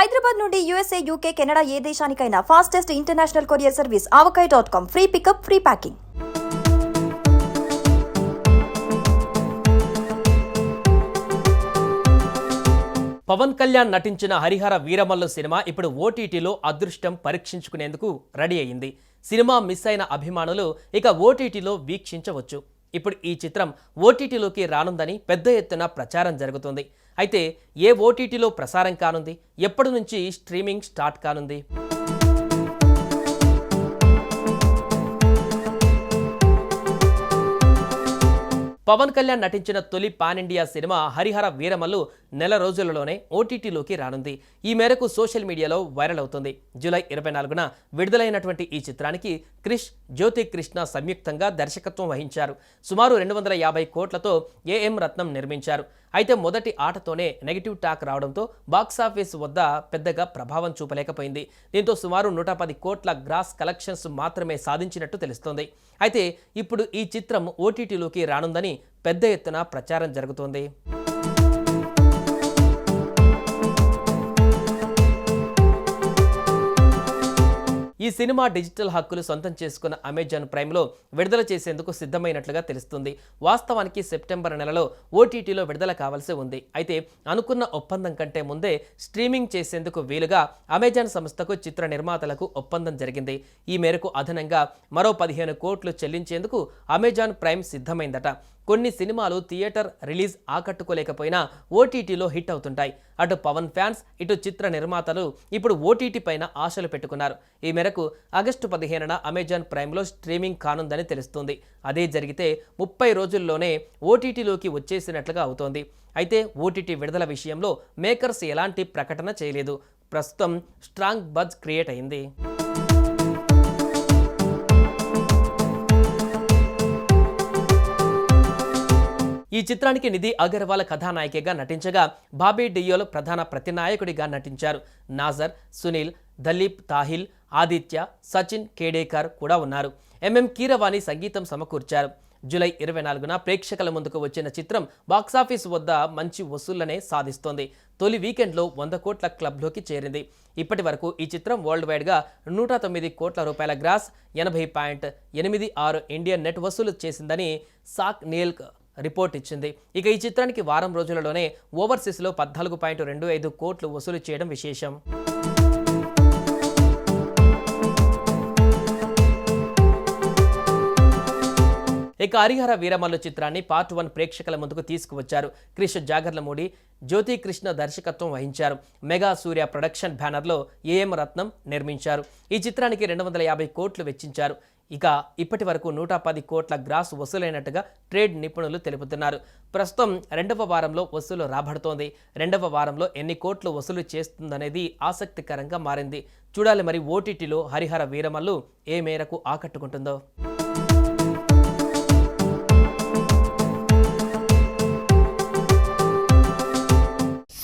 హైదరాబాద్ నుండి USA UK Canada ఏ దేశానికైనా fastest international courier service Avakaya dot com free pickup free packing Pavan Kalyan నటించిన Harihara Veeramallu cinema ఇప్పుడు ఓటీటీలో అదృష్టం పరీక్షించుకునేందుకు రెడీ అయింది సినిమా మిస్ అయిన అభిమానులు ఇక ఓటీటీలో వీక్షించవచ్చు. ఇప్పుడు ఈ చిత్రం ఓటీటీలోకి రానుందని పెద్ద ఎత్తున ప్రచారం జరుగుతుంది. అయితే ఏ ఓటీటీలో ప్రసారం కానుంది? ఎప్పటి నుంచి స్ట్రీమింగ్ స్టార్ట్ కానుంది? పవన్ కళ్యాణ్ నటించిన తొలి pan India cinema Harihara Veeramallu నెల రోజులలోనే ఓటీటీలోకి రానుంది. ఈ మేరకు సోషల్ మీడియాలో వైరల్ అవుతుంది. జూలై ఇరవై నాలుగున విడుదలైనటువంటి ఈ చిత్రానికి క్రిష్ జ్యోతి కృష్ణ సంయుక్తంగా దర్శకత్వం వహించారు. సుమారు రెండు వందల యాభై కోట్లతో ఏఎం రత్నం నిర్మించారు. అయితే మొదటి ఆటతోనే నెగిటివ్ టాక్ రావడంతో బాక్సాఫీస్ వద్ద పెద్దగా ప్రభావం చూపలేకపోయింది. దీంతో సుమారు నూట పది కోట్ల గ్రాస్ కలెక్షన్స్ మాత్రమే సాధించినట్టు తెలుస్తోంది. అయితే ఇప్పుడు ఈ చిత్రం ఓటీటీలోకి రానుందని పెద్ద ఎత్తున ప్రచారం జరుగుతోంది. ఈ సినిమా డిజిటల్ హక్కులు సొంతం చేసుకున్న అమెజాన్ ప్రైమ్లో విడుదల చేసేందుకు సిద్ధమైనట్లుగా తెలుస్తుంది. వాస్తవానికి సెప్టెంబర్ నెలలో ఓటీటీలో విడుదల కావాల్సి ఉంది. అయితే అనుకున్న ఒప్పందం కంటే ముందే స్ట్రీమింగ్ చేసేందుకు వీలుగా అమెజాన్ సంస్థకు చిత్ర నిర్మాతలకు ఒప్పందం జరిగింది. ఈ మేరకు అదనంగా మరో పదిహేను కోట్లు చెల్లించేందుకు అమెజాన్ ప్రైమ్ సిద్ధమైందట. కొన్ని సినిమాలు థియేటర్ రిలీజ్ ఆకట్టుకోలేకపోయినా ఓటీటీలో హిట్ అవుతుంటాయి. అటు పవన్ ఫ్యాన్స్ ఇటు చిత్ర నిర్మాతలు ఇప్పుడు ఓటీటీ పైన ఆశలు పెట్టుకున్నారు. ఈ మేరకు ఆగస్టు పదిహేనున అమెజాన్ ప్రైమ్లో స్ట్రీమింగ్ కానుందని తెలుస్తుంది. అదే జరిగితే ముప్పై రోజుల్లోనే ఓటీటీలోకి వచ్చేసినట్లుగా అవుతోంది. అయితే ఓటీటీ విడుదల విషయంలో మేకర్స్ ఎలాంటి ప్రకటన చేయలేదు. ప్రస్తుతం స్ట్రాంగ్ బజ్ క్రియేట్ అయింది. ఈ చిత్రానికి నిధి అగర్వాల్ కథానాయికగా నటించగా బాబీ డియోల్ ప్రధాన ప్రతినాయకుడిగా నటించారు. నాజర్ సునీల్ దలీప్ తాహిల్ ఆదిత్య సచిన్ కేడేకర్ కూడా ఉన్నారు. ఎంఎం కీరవాణి సంగీతం సమకూర్చారు. జూలై ఇరవై నాలుగున ప్రేక్షకుల ముందుకు వచ్చిన చిత్రం బాక్సాఫీస్ వద్ద మంచి వసూళ్ళనే సాధిస్తోంది. తొలి వీకెండ్లో వంద కోట్ల క్లబ్లోకి చేరింది. ఇప్పటి వరకు ఈ చిత్రం వరల్డ్ వైడ్గా నూట తొమ్మిది కోట్ల రూపాయల గ్రాస్ ఎనభై పాయింట్ ఎనిమిది ఆరు ఇండియన్ నెట్ వసూలు చేసిందని సాక్ నీల్క్ రిపోర్ట్ ఇచ్చింది. ఇక ఈ చిత్రానికి వారం రోజులలోనే ఓవర్సీస్లో పద్నాలుగు పాయింట్ రెండు ఐదు కోట్లు వసూలు చేయడం విశేషం. ఇక హరిహర వీరమల్లు చిత్రాన్ని పార్ట్ వన్ ప్రేక్షకుల ముందుకు తీసుకువచ్చారు. క్రిష్ జాగర్లమూడి జ్యోతి కృష్ణ దర్శకత్వం వహించారు. మెగా సూర్య ప్రొడక్షన్ బ్యానర్లో ఏఎం రత్నం నిర్మించారు. ఈ చిత్రానికి రెండు వందల యాభై కోట్లు వెచ్చించారు. ఇక ఇప్పటి వరకు నూట పది కోట్ల గ్రాస్ వసూలైనట్టుగా ట్రేడ్ నిపుణులు తెలుపుతున్నారు. ప్రస్తుతం రెండవ వారంలో వసూలు రాబడుతోంది. రెండవ వారంలో ఎన్ని కోట్లు వసూలు చేస్తుందనేది ఆసక్తికరంగా మారింది. చూడాలి మరి ఓటీటీలో హరిహర వీరమల్లు ఏ మేరకు ఆకట్టుకుంటుందో.